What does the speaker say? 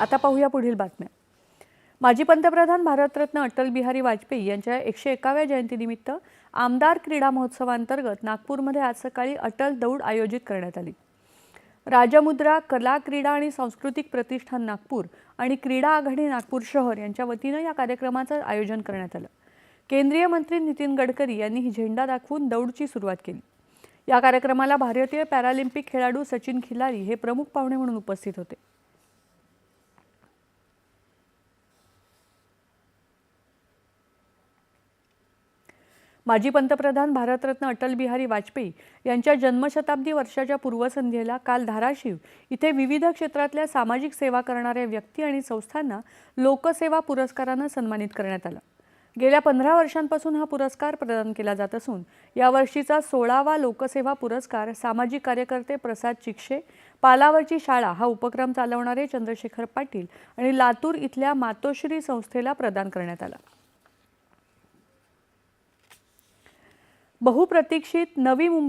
आता पाहूया पुढील बातम्या. माजी पंतप्रधान भारतरत्न अटल बिहारी वाजपेयी यांच्या एकशे एकाव्या जयंतीनिमित्त आमदार क्रीडा महोत्सवांतर्गत नागपूरमध्ये आज सकाळी अटल दौड आयोजित करण्यात आली. राजमुद्रा कला क्रीडा आणि सांस्कृतिक प्रतिष्ठान नागपूर आणि क्रीडा आघाडी नागपूर शहर यांच्या वतीनं या कार्यक्रमाचं आयोजन करण्यात आलं. केंद्रीय मंत्री नितीन गडकरी यांनी ही झेंडा दाखवून दौडची सुरुवात केली. या कार्यक्रमाला भारतीय पॅरालिम्पिक खेळाडू सचिन खिलारी हे प्रमुख पाहुणे म्हणून उपस्थित होते. माजी पंतप्रधान भारतरत्न अटल बिहारी वाजपेयी यांच्या जन्मशताब्दी वर्षाच्या पूर्वसंध्येला काल धाराशिव इथे विविध क्षेत्रातल्या सामाजिक सेवा करणाऱ्या व्यक्ती आणि संस्थांना लोकसेवा पुरस्कारानं सन्मानित करण्यात आलं. गेल्या पंधरा वर्षांपासून हा पुरस्कार प्रदान केला जात असून यावर्षीचा सोळावा लोकसेवा पुरस्कार सामाजिक कार्यकर्ते प्रसाद चिक्षे पालावरची शाळा हा उपक्रम चालवणारे चंद्रशेखर पाटील आणि लातूर इथल्या मातोश्री संस्थेला प्रदान करण्यात आला. बहुप्रतीक्षित नवी मुंबई